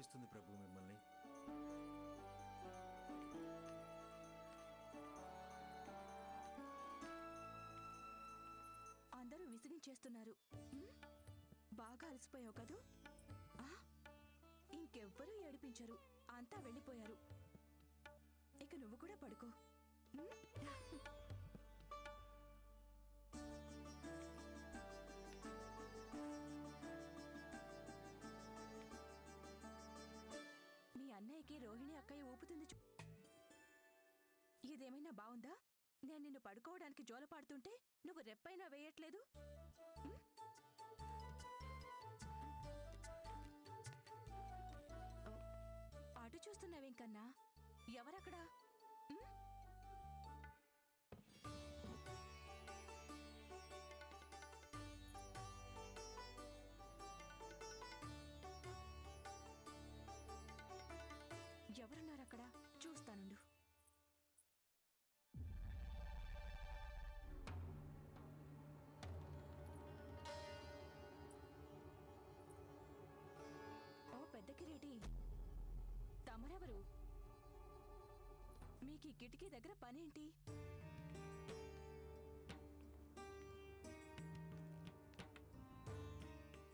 నడిపిస్తుంది ప్రభు మిమ్మల్ని. అందరూ విసిగించేస్తున్నారు. బాగా అలసిపోయావు కదూ? ఇంకెవ్వరూ ఏడిపించరు. అంతా వెళ్ళిపోయారు. ఇక నువ్వు కూడా పడుకో. అన్నయ్యకి రోహిణి అక్కయ్య ఊపుతుంది ఇదేమైనా బావుందా నేను నిన్ను పడుకోవడానికి జోలపాడుతుంటే నువ్వు రెప్పైనా వేయట్లేదు? అటు చూస్తున్నావేం కన్నా? ఎవరక్కడా? చూస్తానుండు ఓ పెద్ద కిరీటి. తమరెవరు? మీకు ఈ కిటికీ దగ్గర పనేంటి?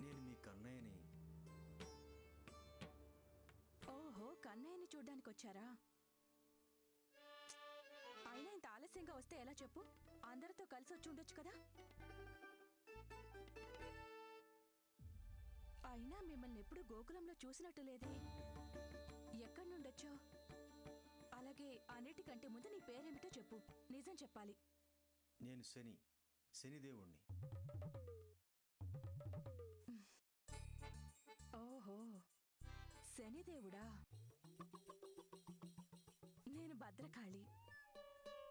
నేను మీ కన్నయ్యని. ఓహో కన్నయ్యని చూడ్డానికి వచ్చారా ఆలస్యంగా వస్తే ఎలా చెప్పు? అందరితో కలిసి వచ్చి ఉండొచ్చు కదా? అయినా మిమ్మల్ని ఎప్పుడు గోకులంలో చూసినట్టు లేదే. ఎక్కడి నుండొచ్చో? అలాగే అన్నిటికంటే ముందు నీ పేరేమిటో చెప్పు. నిజం చెప్పాలి. నేను శని. శనిదేవుణ్ణి. ఓహో. శనిదేవుడా? నేను భద్రకాళి.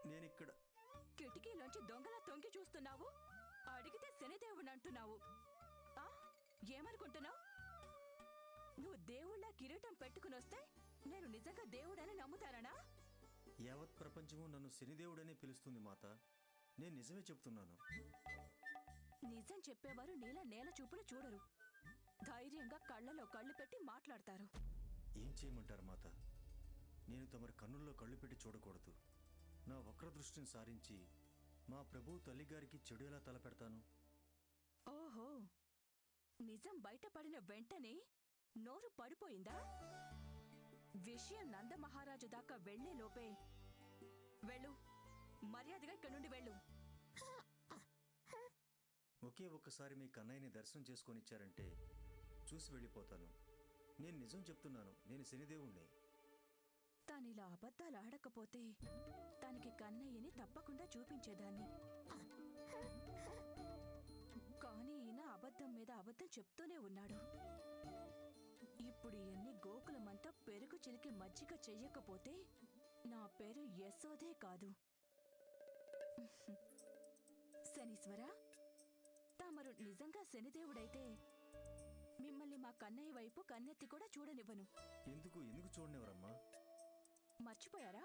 నేనిక్కడ కిటికీలోంచి దొంగలా తొంగి చూస్తున్నావు? అడిగితే శనిదేవుడు అంటున్నావు. ఆ? ఏమనుకుంటున్నావు? నువ్వు దేవుళ్ళ కిరీటం పెట్టుకుని వస్తే నేను నిజంగా దేవుడని నమ్ముతానా యావత్ ప్రపంచము నన్ను శనిదేవుడనే పిలుస్తుంది మాత. నేను నిజమే చెప్తున్నాను. నిజం చెప్పేవారు నీలా నేల చూపులు చూడరు. ధైర్యంగా కళ్ళలో కళ్ళు పెట్టి మాట్లాడతారు. ఏం చేయమంటారు మాత? నేను తమరి కన్నుల్లో కళ్ళు పెట్టి చూడకూడదు. నా వక్ర దృష్టిని సారించి మా ప్రభు తల్లిగారికి చెడు ఎలా తలపెడతాను? ఓహో! నిజం బయటపడిన వెంటనే నోరు పడిపోయిందా? విషయం నందమహారాజు దాకా వెళ్ళే లోపే. వెళ్ళు. మర్యాదగా ఇక్కడి నుండి వెళ్ళు. ఒకే ఒక్కసారి మీ కన్నయ్యని దర్శనం చేసుకొని ఇచ్చారంటే చూసి వెళ్ళిపోతాను. నేను నిజం చెప్తున్నాను. నేను శనిదేవుణ్ణి. తానిలా అబద్ధాలు ఆడకపోతే తనకి కన్నయ్యని తప్పకుండా చూపించేదాన్ని. కానీ ఈయన అబద్ధం మీద అబద్ధం చెప్తూనే ఉన్నాడు. ఇప్పుడు ఇవన్నీ గోకులమంతా పెరుగు చిలికి మజ్జిగ చెయ్యకపోతే నా పేరు యశోదే కాదు. శనీశ్వర తామరు నిజంగా శనిదేవుడైతే మిమ్మల్ని మా కన్నయ్య వైపు కన్నెత్తి కూడా చూడనివ్వను. ఎందుకు? ఎందుకు చూడనివ్వరమ్మా? మర్చిపోయారా?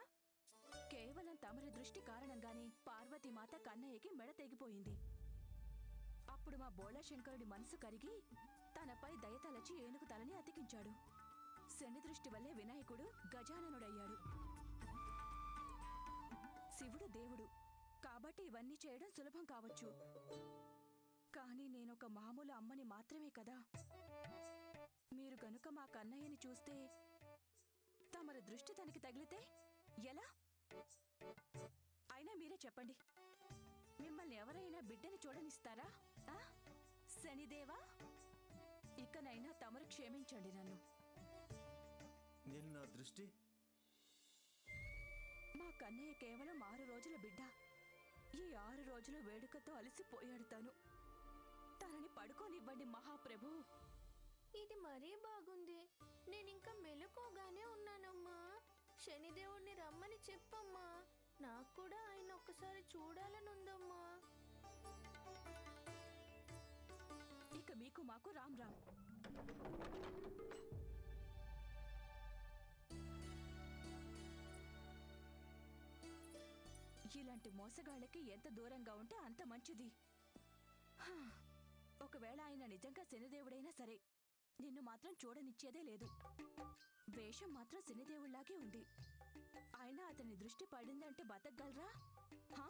కేవలం తమరి దృష్టి కారణంగానే పార్వతీమాత కన్నయ్యకి మెడ తెగిపోయింది. అప్పుడు మా బోళశంకరుడి మనసు కరిగి తనపై దయతలచి ఏనుగు తలని అతికించాడు. శని దృష్టి వల్లే వినాయకుడు గజాననుడయ్యాడు. శివుడు దేవుడు. కాబట్టి ఇవన్నీ చేయడం సులభం కావచ్చు. కానీ నేనొక మామూలు అమ్మని మాత్రమే కదా. మీరు గనుక మా కన్నయ్యని చూస్తే తమరి దృష్టి తనకి తగిలితే ఎలా? అయినా మీరే చెప్పండి. మిమ్మల్ని ఎవరైనా బిడ్డని చూడనిస్తారా? ఆ? శనిదేవా? ఇకనైనా తమరు క్షమించండి నన్ను. నేను నా దృష్టి? మా కన్నయ్య కేవలం ఆరు రోజుల బిడ్డ. ఈ ఆరు రోజుల వేడుకతో అలసిపోయాడు తను. తనని పడుకోనివ్వండి మహాప్రభు. ఇది మరీ బాగుంది. నేనింకా మెలుకోగానే ఉన్నానమ్మా. శనిదేవుణ్ణి రమ్మని చెప్పమ్మా. నాకు కూడా ఆయన ఒక్కసారి చూడాలనుందమ్మా. ఇక మీకు మాకు రామ్ రామ్. ఇలాంటి మోసగాళ్ళకి ఎంత దూరంగా ఉంటే అంత మంచిది. ఒకవేళ ఆయన నిజంగా శనిదేవుడైనా సరే నిన్ను మాత్రం చూడనిచ్చేదే లేదు. వేషం మాత్రం శనిదేవుళ్ళాగే ఉంది. అయినా అతని దృష్టి పడిందంటే బతకగలరా? హా?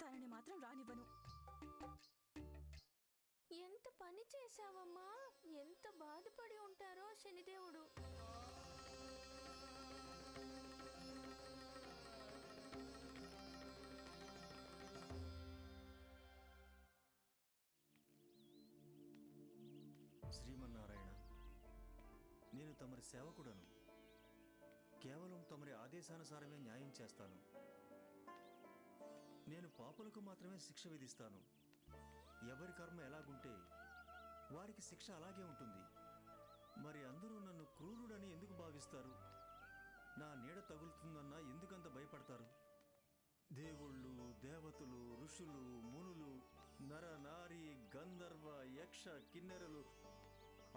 తనని మాత్రం రానివ్వను. ఎంత పని చేశావమ్మా? ఎంత బాధపడి ఉంటారో శనిదేవుడు. శ్రీమన్నారాయణ నేను తమరి సేవకుడను. కేవలం తమరి ఆదేశానుసారమే న్యాయం చేస్తాను. నేను పాపులకు మాత్రమే శిక్ష విధిస్తాను. ఎవరి కర్మ ఎలాగుంటే వారికి శిక్ష అలాగే ఉంటుంది. మరి అందరూ నన్ను క్రూరుడని ఎందుకు భావిస్తారు? నా నీడ తగులుతుందన్నా ఎందుకంత భయపడతారు? దేవుళ్ళు దేవతలు ఋషులు మునులు నర నారి గంధర్వ యక్ష కిన్నెరలు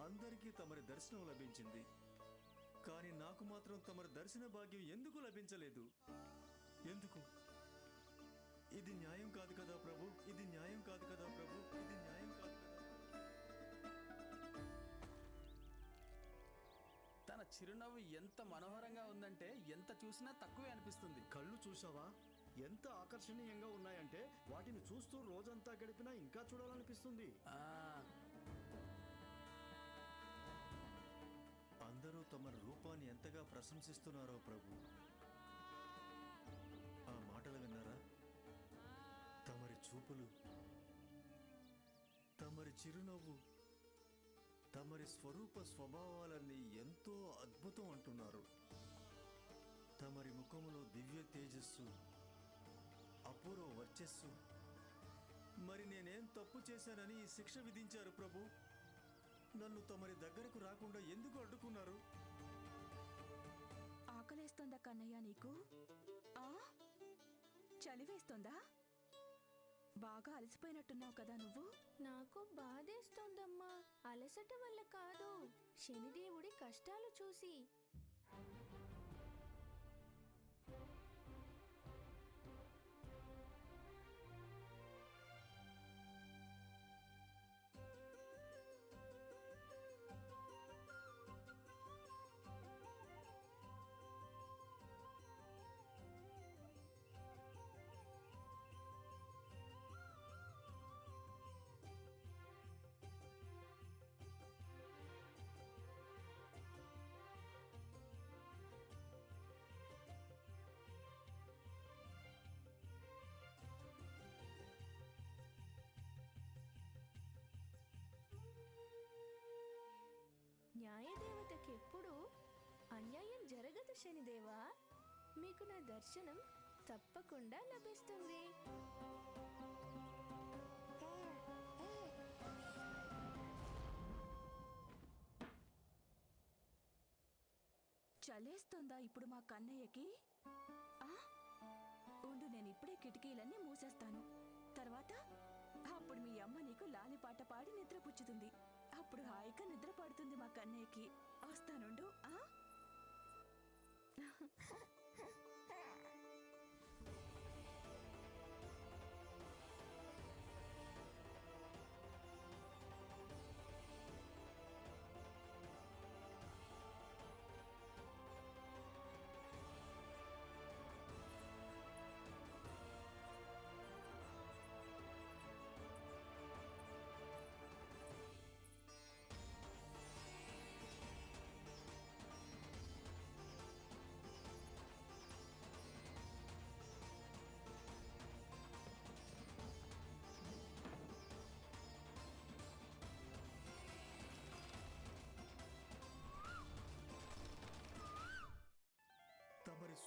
అందరికీ తమరి దర్శనం లభించింది. కానీ నాకు మాత్రం తమరి దర్శన భాగ్యం ఎందుకు లభించలేదు? ఎందుకు? ఇది న్యాయం కాదు కదా ప్రభు? ఇది న్యాయం కాదు కదా ప్రభు? ఇది న్యాయం కాదు కదా తన చిరునవ్వు ఎంత మనోహరంగా ఉందంటే ఎంత చూసినా తక్కువే అనిపిస్తుంది. కళ్ళు చూసావా ఎంత ఆకర్షణీయంగా ఉన్నాయంటే వాటిని చూస్తూ రోజంతా గడిపినా ఇంకా చూడాలనిపిస్తుంది. ఆ అందరూ తమ రూపాన్ని ఎంతగా ప్రశంసిస్తున్నారో ప్రభు. ఆ మాటలు విన్నారా? తమరి చూపులు తమరి చిరునవ్వు తమరి స్వరూప స్వభావాలన్నీ ఎంతో అద్భుతం అంటున్నారు. తమరి ముఖములో దివ్య తేజస్సు అపూర్వ వర్చస్సు. మరి నేనేం తప్పు చేశానని ఈ శిక్ష విధించారు ప్రభు? నన్ను తమరి దగ్గరకు రాకుండా ఎందుకు అడ్డుకున్నారు? ఆకలేస్తోందా కన్నయ్య నీకు? ఆ? చలివేస్తోందా? బాగా అలసిపోయినట్టున్నావు కదా నువ్వు? నాకు బాధేస్తోందమ్మా. అలసట వల్ల కాదు. శనిదేవుడి కష్టాలు చూసి న్యాయదేవతకి అన్యాయం జరగదు శనిదేవా. మీకు నా దర్శనం తప్పకుండా లభిస్తుంది. చలేస్తోందా ఇప్పుడు మా కన్నయ్యకి? ఆ? ఉండు నేను ఇప్పుడే కిటికీలన్నీ మూసేస్తాను. తర్వాత అప్పుడు మీ అమ్మ నీకు లాలిపాట పాడి నిద్ర పుచ్చుతుంది అప్పుడు హాయిగా నిద్ర పడుతుంది మా కన్నయ్యకి. వస్తానుండు ఆ?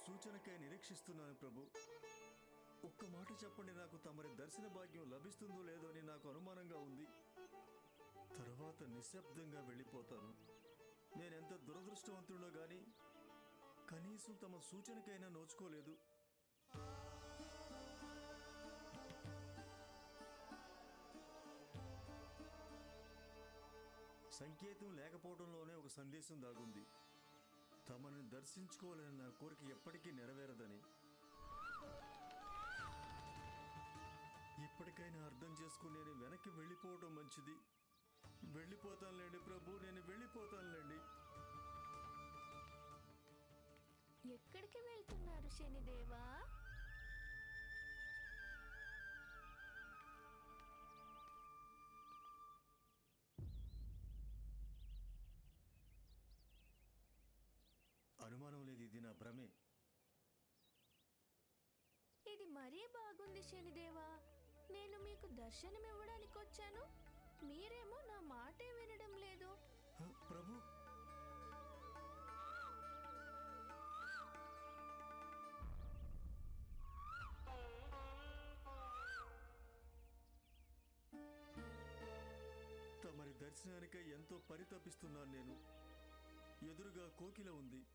సూచనకై నిరీక్షిస్తున్నాను ప్రభు. ఒక్క మాట చెప్పండి నాకు తమరి దర్శన భాగ్యం లభిస్తుందో లేదో అని నాకు అనుమానంగా ఉంది. తర్వాత నిశ్శబ్దంగా వెళ్ళిపోతాను. నేనెంత దురదృష్టవంతుడో గాని కనీసం తమ సూచనకైనా నోచుకోలేదు. సంకేతం లేకపోవడంలోనే ఒక సందేశం దాగుంది. తమని దర్శించుకోవాలని నా కోరిక ఎప్పటికీ నెరవేరదని ఇప్పటికైనా అర్థం చేసుకుని నేను వెనక్కి వెళ్ళిపోవడం మంచిది. వెళ్ళిపోతానులేండి ప్రభు నేను వెళ్ళిపోతానులేండి. ఎక్కడికి వెళ్తున్నారు శనిదేవా? అనుమానం లేదు ఇది నా భ్రమే. ఇది మరీ బాగుంది శనిదేవా. నేను మీకు దర్శనం ఇవ్వడానికి వచ్చాను. మీరేమో నా మాటే వినడం లేదు. హ, ప్రభు. తమరి దర్శనానికై ఎంతో పరితపిస్తున్నాను నేను. ఎదురుగా కోకిల ఉంది.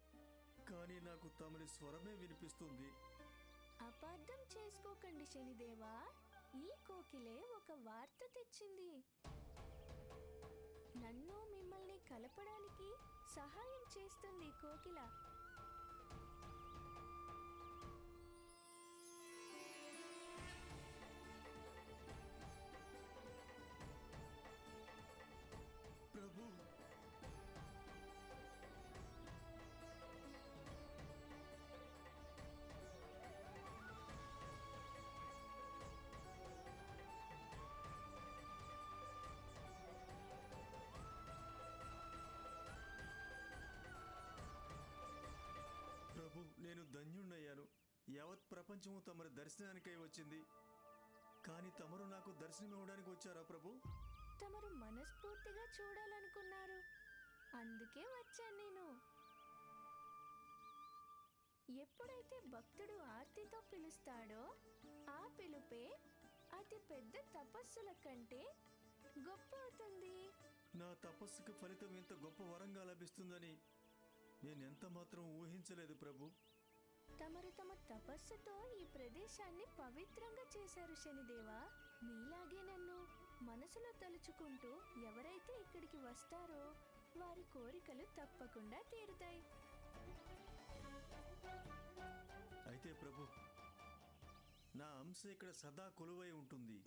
కానీ నాకు తమరి స్వరమే వినిపిస్తుంది. అపార్థం చేసుకోకండి శనిదేవా ఈ కోకిలే ఒక వార్త తెచ్చింది. నన్ను మిమ్మల్ని కలపడానికి సహాయం చేస్తుంది కోకిల. నేను ధన్యుణ్ణయ్యాను. యావత్ ప్రపంచము తమరి దర్శనానికై వచ్చింది. కానీ తమరు నాకు దర్శనం ఇవ్వడానికి వచ్చారా ప్రభు? తమరు మనస్ఫూర్తిగా చూడాలనుకున్నారు. అందుకే వచ్చాను నేను. ఎప్పుడైతే భక్తుడు ఆర్తితో పిలుస్తాడో ఆ పిలుపే అతి పెద్ద తపస్సుల కంటే గొప్ప అవుతుంది. నా తపస్సుకు ఫలితం ఇంత గొప్ప వరంగా లభిస్తుందని నేను ఎంత మాత్రం ఊహించలేదు ప్రభు. తమరు తమ తపస్సుతో ఈ ప్రదేశాన్ని పవిత్రంగా చేశారు శనిదేవా. మీలాగే నన్ను మనసులో తలుచుకుంటూ ఎవరైతే ఇక్కడికి వస్తారో వారి కోరికలు తప్పకుండా తీరుతాయి. అయితే ప్రభు నా అంశ ఇక్కడ సదా కొలువై ఉంటుంది.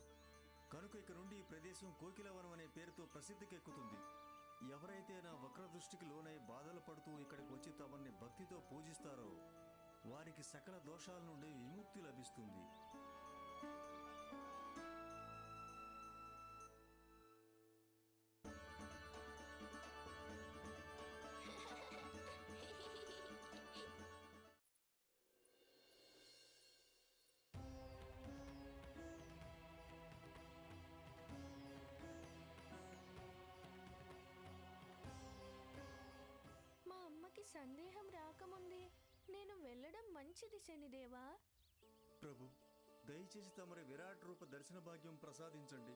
కనుక ఇక నుండి ఈ ప్రదేశం కోకిలవనం అనే పేరుతో ప్రసిద్ధికెక్కుతుంది. ఎవరైతే నా వక్ర దృష్టికి లోనై బాధలు పడుతూ ఇక్కడికి వచ్చి తమని భక్తితో పూజిస్తారో వారికి సకల దోషాల నుండి విముక్తి లభిస్తుంది. మా అమ్మకి సందేహం రాకముందే నేను వెళ్ళడం మంచిది శనిదేవా. ప్రభు దయచేసి తమరి విరాట్ రూప దర్శన భాగ్యం ప్రసాదించండి.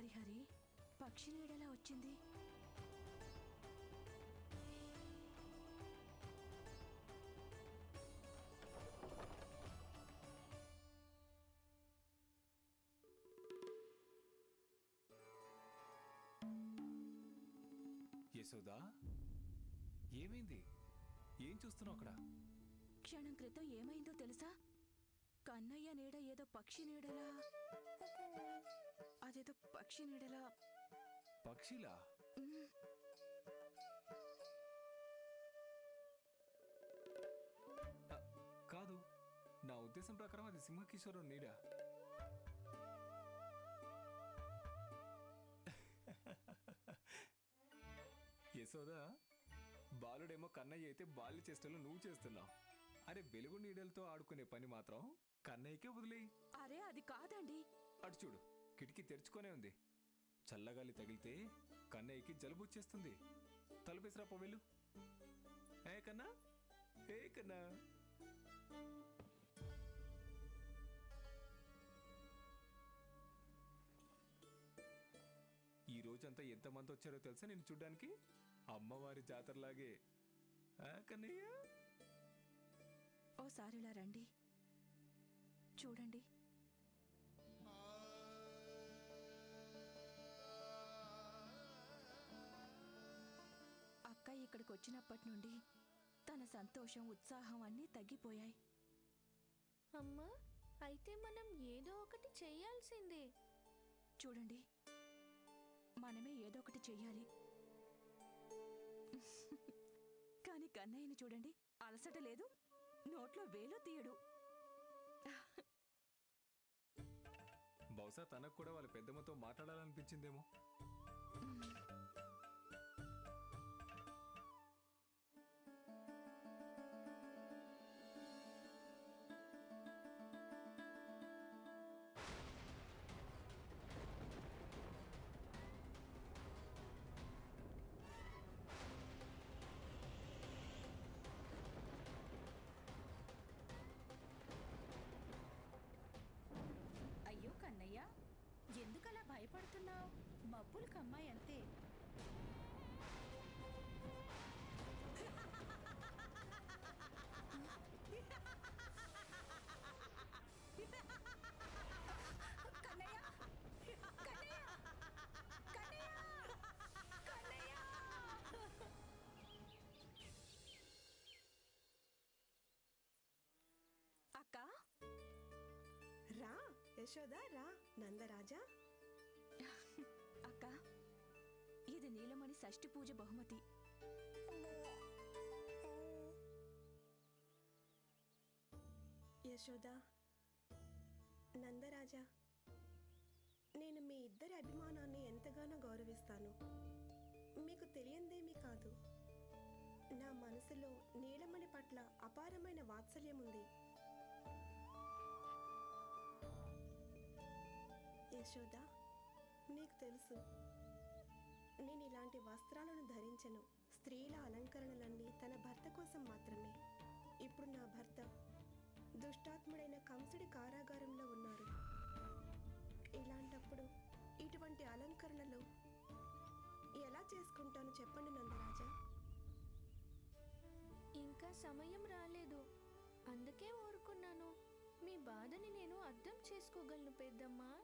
హరిహరి పక్షి నీడలా వచ్చింది. యశోదా ఏమైంది? ఏం చూస్తున్నావు అక్కడ? క్షణం క్రితం ఏమైందో తెలుసా? కన్నయ్య నీడ ఏదో పక్షి నీడలా అదేదో పక్షి నీడలా. పక్షిలా? కాదు. నా ఉద్దేశం ప్రకారం అది సింహకిషోరం నీడ. యశోదా బాలుడేమో కన్నయ్య అయితే బాల్య చేష్టలు నువ్వు చేస్తున్నావు. అరే వెలుగు నీడలతో ఆడుకునే పని మాత్రం కన్నయ్యకే వదిలేయి. అరే అది కాదండి. అటు చూడు. కిటికీ తెరుచుకొనే ఉంది. చల్లగాలి తగిలితే కన్నయ్యకి జలుబు వచ్చేస్తుంది. తలుపేసిరా పో వెళ్ళు. ఏ కన్నా? ఏ కన్నా? ఈ రోజంతా ఎంతమంది వచ్చారో తెలుసా నేను చూడ్డానికి? అమ్మవారి జాతరలాగే. ఆ, కన్నయ్య? ఓసారిలా రండి. చూడండి. ఇక్కడికి వచ్చినప్పటి నుండి తన సంతోషం ఉత్సాహం అన్నీ తగ్గిపోయాయి. అమ్మా అయితే మనం ఏదో ఒకటి చెయ్యాల్సిందే చూడండి మనమే ఏదో ఒకటి చెయ్యాలి. కానీ కన్నయ్యని చూడండి అలసట లేదు నోట్లో వేలు తీయడు. బహుశా తనకు కూడా వాళ్ళ పెద్దమ్మతో మాట్లాడాలనిపించిందేమో. మబ్బులు అమ్మాయి అంతే. అక్క! రా యశోద రా నందరాజా. ఇది నీలమణి షష్ఠి పూజ బహుమతి. యశోద నందరాజా నేను మీ ఇద్దరి అభిమానాన్ని ఎంతగానో గౌరవిస్తాను. మీకు తెలియందేమీ కాదు. నా మనసులో నీలమణి పట్ల అపారమైన వాత్సల్యం ఉంది. యశోద నీకు తెలుసు. నేను ఇలాంటి వస్త్రాలను ధరించను. స్త్రీల అలంకరణలన్నీ తన భర్త కోసం మాత్రమే. ఇప్పుడు నా భర్త దుష్టాత్ముడైన కంసుడి కారాగారంలో ఉన్నారు. ఇలాంటప్పుడు ఇటువంటి అలంకరణలు ఎలా చేసుకుంటాను చెప్పండి నందరాజా? ఇంకా సమయం రాలేదు. అందుకే ఊరుకున్నాను. మీ బాధని నేను అర్థం చేసుకోగలను పెద్దమ్మా.